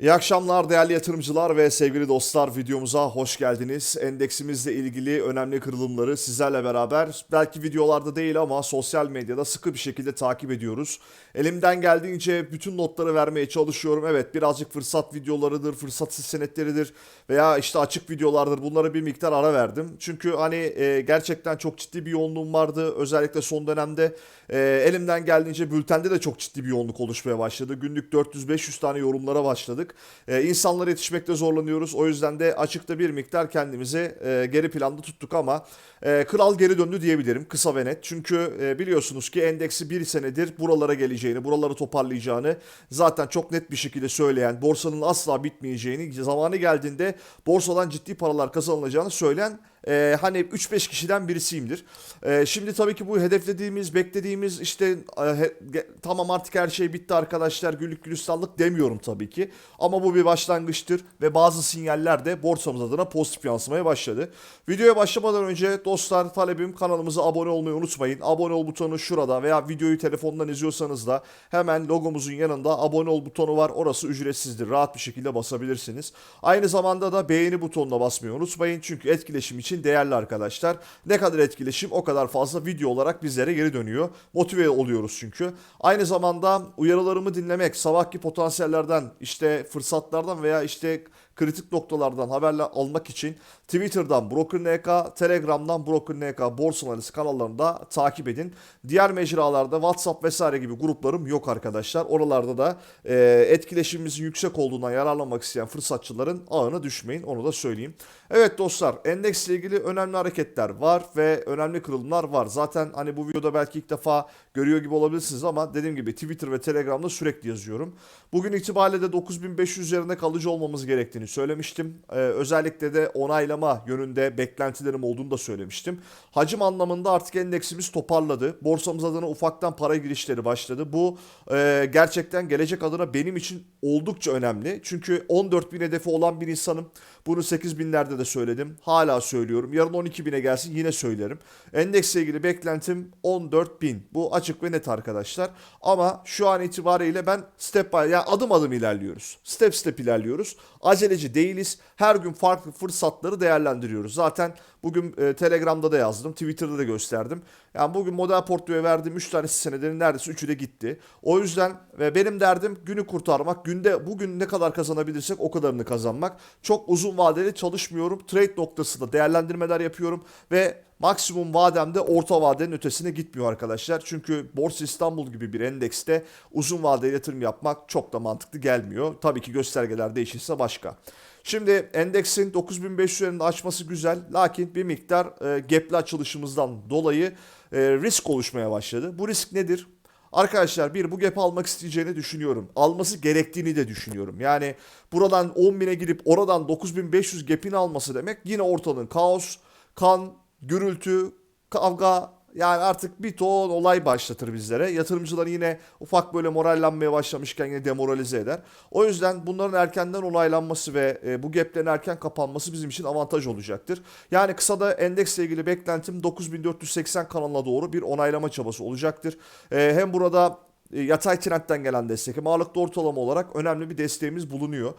İyi akşamlar değerli yatırımcılar ve sevgili dostlar videomuza hoş geldiniz. Endeksimizle ilgili önemli kırılımları sizlerle beraber belki videolarda değil ama sosyal medyada sıkı bir şekilde takip ediyoruz. Elimden geldiğince bütün notları vermeye çalışıyorum. Evet birazcık fırsat videolarıdır, fırsat senetleridir veya işte açık videolardır. Bunlara bir miktar ara verdim. Çünkü hani e, gerçekten çok ciddi bir yoğunluğum vardı. Özellikle son dönemde e, elimden geldiğince bültende de çok ciddi bir yoğunluk oluşmaya başladı. Günlük 400-500 tane yorumlara başladık. E, insanlara yetişmekte zorlanıyoruz. O yüzden de açıkta bir miktar kendimizi e, geri planda tuttuk ama e, kral geri döndü diyebilirim kısa ve net. Çünkü e, biliyorsunuz ki endeksi bir senedir buralara geleceğini, buraları toparlayacağını zaten çok net bir şekilde söyleyen, borsanın asla bitmeyeceğini, zamanı geldiğinde borsadan ciddi paralar kazanılacağını söyleyen e, hani 3-5 kişiden birisiyimdir. E, şimdi tabii ki bu hedeflediğimiz, beklediğimiz işte e, he- tamam artık her şey bitti arkadaşlar güllük gülistanlık demiyorum tabii ki. Ama bu bir başlangıçtır ve bazı sinyaller de borsamız adına pozitif yansımaya başladı. Videoya başlamadan önce dostlar talebim kanalımıza abone olmayı unutmayın. Abone ol butonu şurada veya videoyu telefondan izliyorsanız da hemen logomuzun yanında abone ol butonu var. Orası ücretsizdir. Rahat bir şekilde basabilirsiniz. Aynı zamanda da beğeni butonuna basmayı unutmayın. Çünkü etkileşim için değerli arkadaşlar. Ne kadar etkileşim o kadar fazla video olarak bizlere geri dönüyor. Motive oluyoruz çünkü. Aynı zamanda uyarılarımı dinlemek, sabahki potansiyellerden, işte fırsatlardan veya işte kritik noktalardan haberler almak için Twitter'dan BrokerNK, Telegram'dan BrokerNK borsa analizi kanallarında takip edin. Diğer mecralarda WhatsApp vesaire gibi gruplarım yok arkadaşlar. Oralarda da e, etkileşimimizin yüksek olduğundan yararlanmak isteyen fırsatçıların ağına düşmeyin onu da söyleyeyim. Evet dostlar endeksle ilgili önemli hareketler var ve önemli kırılımlar var. Zaten hani bu videoda belki ilk defa görüyor gibi olabilirsiniz ama dediğim gibi Twitter ve Telegram'da sürekli yazıyorum. Bugün itibariyle de 9500 üzerinde kalıcı olmamız gerektiğini söylemiştim. Ee, özellikle de onaylama yönünde beklentilerim olduğunu da söylemiştim. Hacim anlamında artık endeksimiz toparladı. Borsamız adına ufaktan para girişleri başladı. Bu e, gerçekten gelecek adına benim için oldukça önemli. Çünkü 14.000 hedefi olan bir insanım. Bunu 8.000'lerde de söyledim. Hala söylüyorum. Yarın 12.000'e gelsin yine söylerim. Endeksle ilgili beklentim 14.000. Bu açık ve net arkadaşlar. Ama şu an itibariyle ben step by yani adım adım ilerliyoruz. Step step ilerliyoruz. Aceleci değiliz. Her gün farklı fırsatları değerlendiriyoruz. Zaten bugün e, Telegram'da da yazdım. Twitter'da da gösterdim. Yani bugün model portföye verdiğim 3 tanesi senelerin neredeyse 3'ü de gitti. O yüzden ve benim derdim günü kurtarmak. Günde bugün ne kadar kazanabilirsek o kadarını kazanmak. Çok uzun vadeli çalışmıyorum. Trade noktasında değerlendirmeler yapıyorum ve maksimum vademde orta vadenin ötesine gitmiyor arkadaşlar. Çünkü Borsa İstanbul gibi bir endekste uzun vadeli yatırım yapmak çok da mantıklı gelmiyor. Tabii ki göstergeler değişirse başka. Şimdi endeksin 9500 üzerinde açması güzel. Lakin bir miktar e, gapli açılışımızdan dolayı e, risk oluşmaya başladı. Bu risk nedir? Arkadaşlar bir bu gap almak isteyeceğini düşünüyorum. Alması gerektiğini de düşünüyorum. Yani buradan 10.000'e gidip oradan 9500 gap'ini alması demek yine ortalığın kaos, kan, gürültü, kavga yani artık bir ton olay başlatır bizlere. Yatırımcılar yine ufak böyle morallenmeye başlamışken yine demoralize eder. O yüzden bunların erkenden onaylanması ve e, bu gaplerin erken kapanması bizim için avantaj olacaktır. Yani kısada endeksle ilgili beklentim 9480 kanalına doğru bir onaylama çabası olacaktır. E, hem burada e, yatay trendten gelen destek hem ağırlıklı ortalama olarak önemli bir desteğimiz bulunuyor.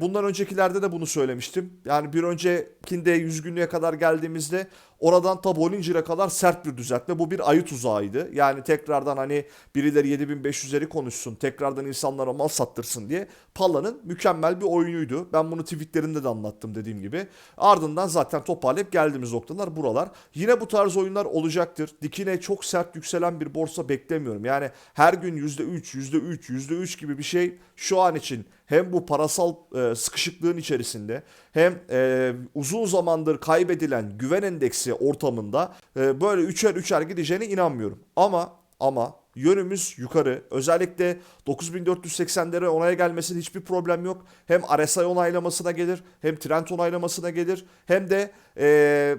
Bundan öncekilerde de bunu söylemiştim. Yani bir öncekinde 100 günlüğe kadar geldiğimizde oradan ta Bollinger'e kadar sert bir düzeltme. Bu bir ayı tuzağıydı. Yani tekrardan hani birileri 7500'leri konuşsun, tekrardan insanlara mal sattırsın diye Palla'nın mükemmel bir oyunuydu. Ben bunu tweetlerinde de anlattım dediğim gibi. Ardından zaten toparlayıp geldiğimiz noktalar buralar. Yine bu tarz oyunlar olacaktır. Dikine çok sert yükselen bir borsa beklemiyorum. Yani her gün %3, %3, %3 gibi bir şey şu an için hem bu parasal e, sıkışıklığın içerisinde hem e, uzun zamandır kaybedilen güven endeksi ortamında e, böyle üçer üçer gideceğine inanmıyorum. Ama ama yönümüz yukarı. Özellikle 9480'lere onaya gelmesinin hiçbir problem yok. Hem RSI onaylamasına gelir, hem trend onaylamasına gelir, hem de e,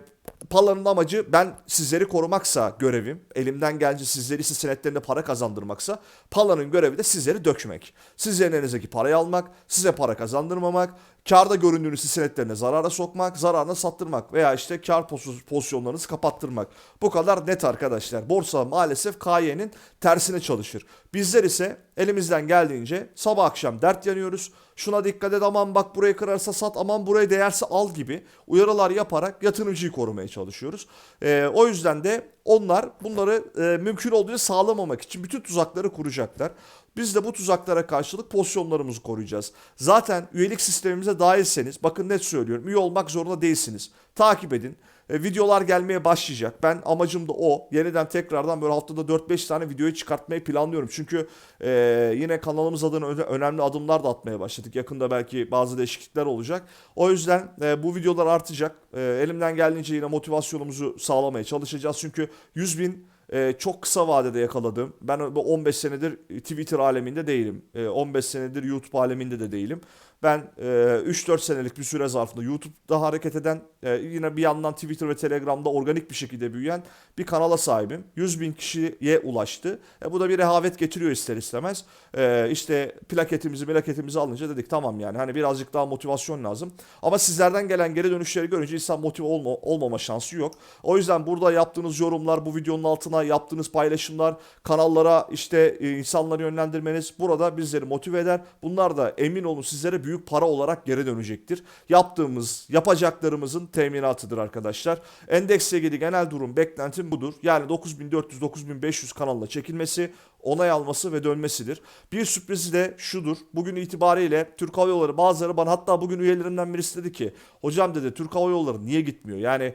Pala'nın amacı ben sizleri korumaksa görevim, elimden gelince sizleri hisse senetlerinde para kazandırmaksa Pala'nın görevi de sizleri dökmek. Sizlerin elinizdeki parayı almak, size para kazandırmamak, karda göründüğünüz hisse senetlerine zarara sokmak, zararına sattırmak veya işte kar poz- pozisyonlarınızı kapattırmak. Bu kadar net arkadaşlar. Borsa maalesef KY'nin tersine çalışır. Bizler ise elimizden geldiğince sabah akşam dert yanıyoruz. Şuna dikkat et aman bak burayı kırarsa sat aman burayı değerse al gibi uyarılar yaparak yatırımcıyı korumaya çalışıyoruz. Ee, o yüzden de onlar bunları e, mümkün olduğunca sağlamamak için bütün tuzakları kuracaklar. Biz de bu tuzaklara karşılık pozisyonlarımızı koruyacağız. Zaten üyelik sistemimize dahilseniz bakın net söylüyorum üye olmak zorunda değilsiniz. Takip edin. E, videolar gelmeye başlayacak. Ben amacım da o. Yeniden tekrardan böyle haftada 4-5 tane videoyu çıkartmayı planlıyorum. Çünkü e, yine kanalımız adına öne- önemli adımlar da atmaya başladık. Yakında belki bazı değişiklikler olacak. O yüzden e, bu videolar artacak. E, elimden geldiğince yine motivasyonumuzu sağlamaya çalışacağız. Çünkü 100 bin e, çok kısa vadede yakaladım. Ben bu 15 senedir Twitter aleminde değilim. E, 15 senedir YouTube aleminde de değilim. Ben e, 3-4 senelik bir süre zarfında YouTube'da hareket eden e, yine bir yandan Twitter ve Telegram'da organik bir şekilde büyüyen bir kanala sahibim. 100 bin kişiye ulaştı. E, bu da bir rehavet getiriyor ister istemez. E, işte plaketimizi plaketimizi alınca dedik tamam yani hani birazcık daha motivasyon lazım. Ama sizlerden gelen geri dönüşleri görünce insan motive olma, olmama şansı yok. O yüzden burada yaptığınız yorumlar, bu videonun altına yaptığınız paylaşımlar, kanallara işte e, insanları yönlendirmeniz burada bizleri motive eder. Bunlar da emin olun sizlere büyük para olarak geri dönecektir. Yaptığımız, yapacaklarımızın teminatıdır arkadaşlar. Endeksle ilgili genel durum beklentim budur. Yani 9400-9500 kanalına çekilmesi, onay alması ve dönmesidir. Bir sürprizi de şudur. Bugün itibariyle Türk Hava Yolları bazıları bana hatta bugün üyelerimden birisi dedi ki hocam dedi Türk Hava Yolları niye gitmiyor? Yani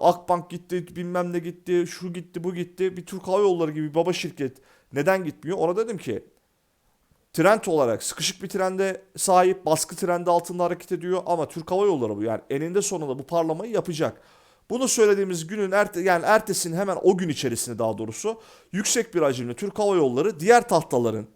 Akbank gitti bilmem ne gitti şu gitti bu gitti bir Türk Hava Yolları gibi baba şirket neden gitmiyor? Ona dedim ki trend olarak sıkışık bir trende sahip, baskı trendi altında hareket ediyor ama Türk Hava Yolları bu yani eninde sonunda bu parlamayı yapacak. Bunu söylediğimiz günün erte, yani ertesinin hemen o gün içerisinde daha doğrusu yüksek bir hacimli Türk Hava Yolları diğer tahtaların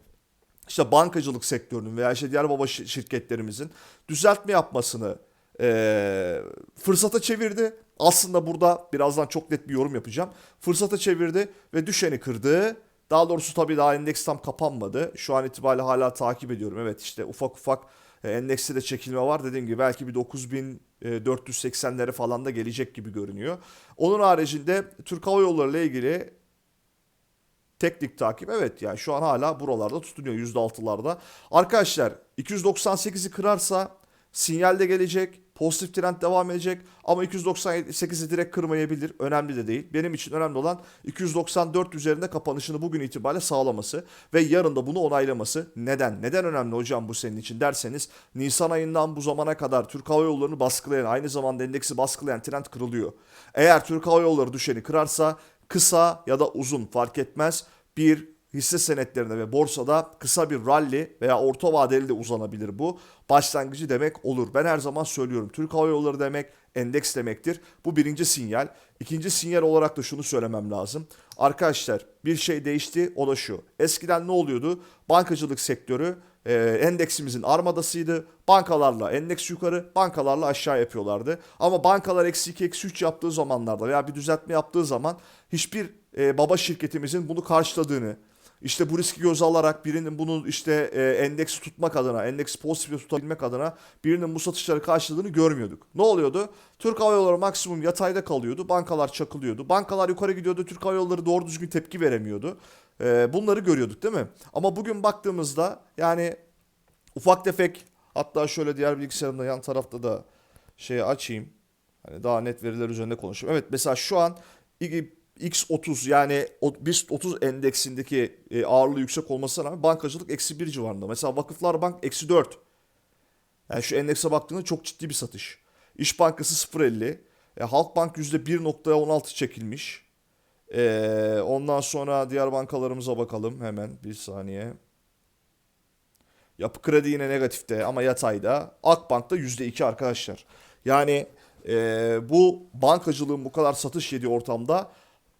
işte bankacılık sektörünün veya işte diğer baba şi- şirketlerimizin düzeltme yapmasını eee, fırsata çevirdi. Aslında burada birazdan çok net bir yorum yapacağım. Fırsata çevirdi ve düşeni kırdı. Daha doğrusu tabii daha endeks tam kapanmadı. Şu an itibariyle hala takip ediyorum. Evet işte ufak ufak e, endekste de çekilme var. Dediğim gibi belki bir 9480'lere falan da gelecek gibi görünüyor. Onun haricinde Türk Hava Yolları ile ilgili Teknik takip evet yani şu an hala buralarda tutunuyor %6'larda. Arkadaşlar 298'i kırarsa sinyal de gelecek. Pozitif trend devam edecek ama 298'i direkt kırmayabilir. Önemli de değil. Benim için önemli olan 294 üzerinde kapanışını bugün itibariyle sağlaması ve yarın da bunu onaylaması. Neden? Neden önemli hocam bu senin için derseniz Nisan ayından bu zamana kadar Türk Hava Yolları'nı baskılayan aynı zamanda endeksi baskılayan trend kırılıyor. Eğer Türk Hava Yolları düşeni kırarsa kısa ya da uzun fark etmez bir hisse senetlerinde ve borsada kısa bir rally veya orta vadeli de uzanabilir bu. Başlangıcı demek olur. Ben her zaman söylüyorum. Türk Hava Yolları demek endeks demektir. Bu birinci sinyal. İkinci sinyal olarak da şunu söylemem lazım. Arkadaşlar bir şey değişti o da şu. Eskiden ne oluyordu? Bankacılık sektörü e, endeksimizin armadasıydı. Bankalarla endeks yukarı, bankalarla aşağı yapıyorlardı. Ama bankalar eksi 2, eksi 3 yaptığı zamanlarda veya bir düzeltme yaptığı zaman hiçbir e, baba şirketimizin bunu karşıladığını, işte bu riski göze alarak birinin bunu işte e, endeksi tutmak adına, endeksi pozitif tutabilmek adına birinin bu satışları karşıladığını görmüyorduk. Ne oluyordu? Türk Hava Yolları maksimum yatayda kalıyordu. Bankalar çakılıyordu. Bankalar yukarı gidiyordu. Türk Hava Yolları doğru düzgün tepki veremiyordu. E, bunları görüyorduk değil mi? Ama bugün baktığımızda yani ufak tefek hatta şöyle diğer bilgisayarımda yan tarafta da şeyi açayım. Hani daha net veriler üzerinde konuşayım. Evet mesela şu an X30 yani BIST 30 endeksindeki e, ağırlığı yüksek olmasına rağmen bankacılık eksi 1 civarında. Mesela Vakıflar Bank eksi 4. Yani şu endekse baktığında çok ciddi bir satış. İş Bankası 0.50. E, Halkbank %1.16 çekilmiş. E, ondan sonra diğer bankalarımıza bakalım hemen bir saniye. Yapı Kredi yine negatifte ama yatayda. Akbank'ta %2 arkadaşlar. Yani e, bu bankacılığın bu kadar satış yediği ortamda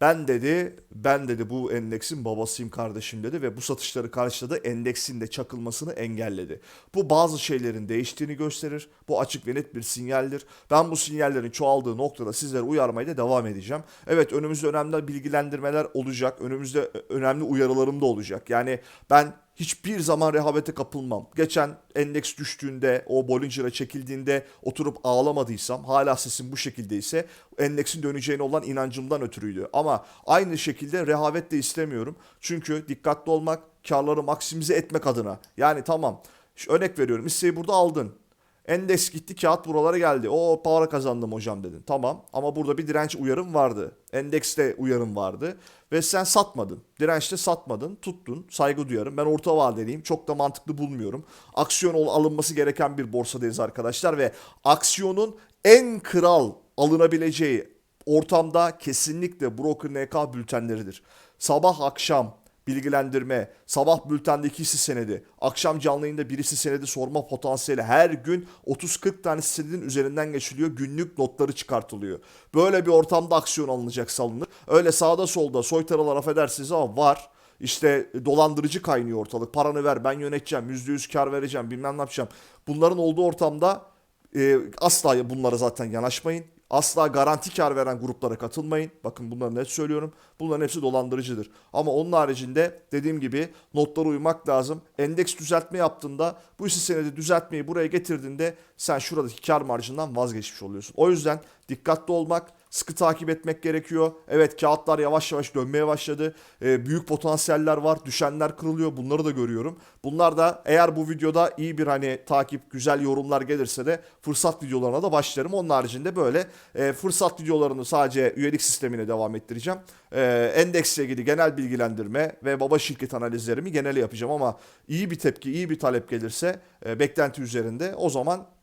ben dedi, ben dedi bu endeksin babasıyım kardeşim dedi ve bu satışları karşıladı. Endeksin de çakılmasını engelledi. Bu bazı şeylerin değiştiğini gösterir. Bu açık ve net bir sinyaldir. Ben bu sinyallerin çoğaldığı noktada sizlere uyarmaya da devam edeceğim. Evet önümüzde önemli bilgilendirmeler olacak. Önümüzde önemli uyarılarım da olacak. Yani ben hiçbir zaman rehavete kapılmam. Geçen endeks düştüğünde, o Bollinger'a çekildiğinde oturup ağlamadıysam, hala sesim bu şekildeyse endeksin döneceğine olan inancımdan ötürüydü. Ama aynı şekilde rehavet de istemiyorum. Çünkü dikkatli olmak, karları maksimize etmek adına. Yani tamam örnek veriyorum hisseyi burada aldın. Endeks gitti kağıt buralara geldi. O para kazandım hocam dedin. Tamam ama burada bir direnç uyarım vardı. Endekste uyarım vardı. Ve sen satmadın. Dirençte satmadın. Tuttun. Saygı duyarım. Ben orta vadeliyim. Çok da mantıklı bulmuyorum. Aksiyon alınması gereken bir borsadayız arkadaşlar. Ve aksiyonun en kral alınabileceği ortamda kesinlikle broker NK bültenleridir. Sabah akşam bilgilendirme, sabah bültendeki hisse senedi, akşam canlı yayında birisi senedi sorma potansiyeli her gün 30-40 tane senedin üzerinden geçiliyor. Günlük notları çıkartılıyor. Böyle bir ortamda aksiyon alınacak alınır. Öyle sağda solda soytaralar affedersiniz ama var. İşte dolandırıcı kaynıyor ortalık. Paranı ver ben yöneteceğim. %100 kar vereceğim bilmem ne yapacağım. Bunların olduğu ortamda e, asla bunlara zaten yanaşmayın. Asla garanti kar veren gruplara katılmayın. Bakın bunları net söylüyorum. Bunların hepsi dolandırıcıdır. Ama onun haricinde dediğim gibi notlara uymak lazım. Endeks düzeltme yaptığında bu hisse senedi düzeltmeyi buraya getirdiğinde sen şuradaki kar marjından vazgeçmiş oluyorsun. O yüzden dikkatli olmak, sıkı takip etmek gerekiyor. Evet kağıtlar yavaş yavaş dönmeye başladı. Ee, büyük potansiyeller var. Düşenler kırılıyor. Bunları da görüyorum. Bunlar da eğer bu videoda iyi bir hani takip, güzel yorumlar gelirse de fırsat videolarına da başlarım. Onun haricinde böyle e, fırsat videolarını sadece üyelik sistemine devam ettireceğim. E, endeksle ilgili genel bilgilendirme ve baba şirket analizlerimi genele yapacağım ama iyi bir tepki, iyi bir talep gelirse e, beklenti üzerinde o zaman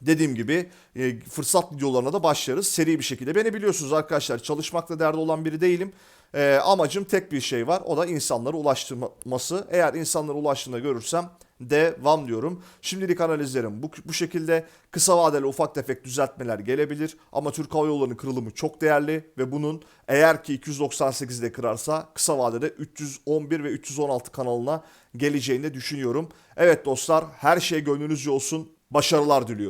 Dediğim gibi e, fırsat videolarına da başlarız seri bir şekilde. Beni biliyorsunuz arkadaşlar çalışmakla derdi olan biri değilim. E, amacım tek bir şey var o da insanlara ulaştırması. Eğer insanlara ulaştığında görürsem devam diyorum. Şimdilik analizlerim bu, bu şekilde kısa vadeli ufak tefek düzeltmeler gelebilir. Ama Türk Hava Yolları'nın kırılımı çok değerli ve bunun eğer ki 298'de kırarsa kısa vadede 311 ve 316 kanalına geleceğini düşünüyorum. Evet dostlar her şey gönlünüzce olsun. Başarılar diliyorum.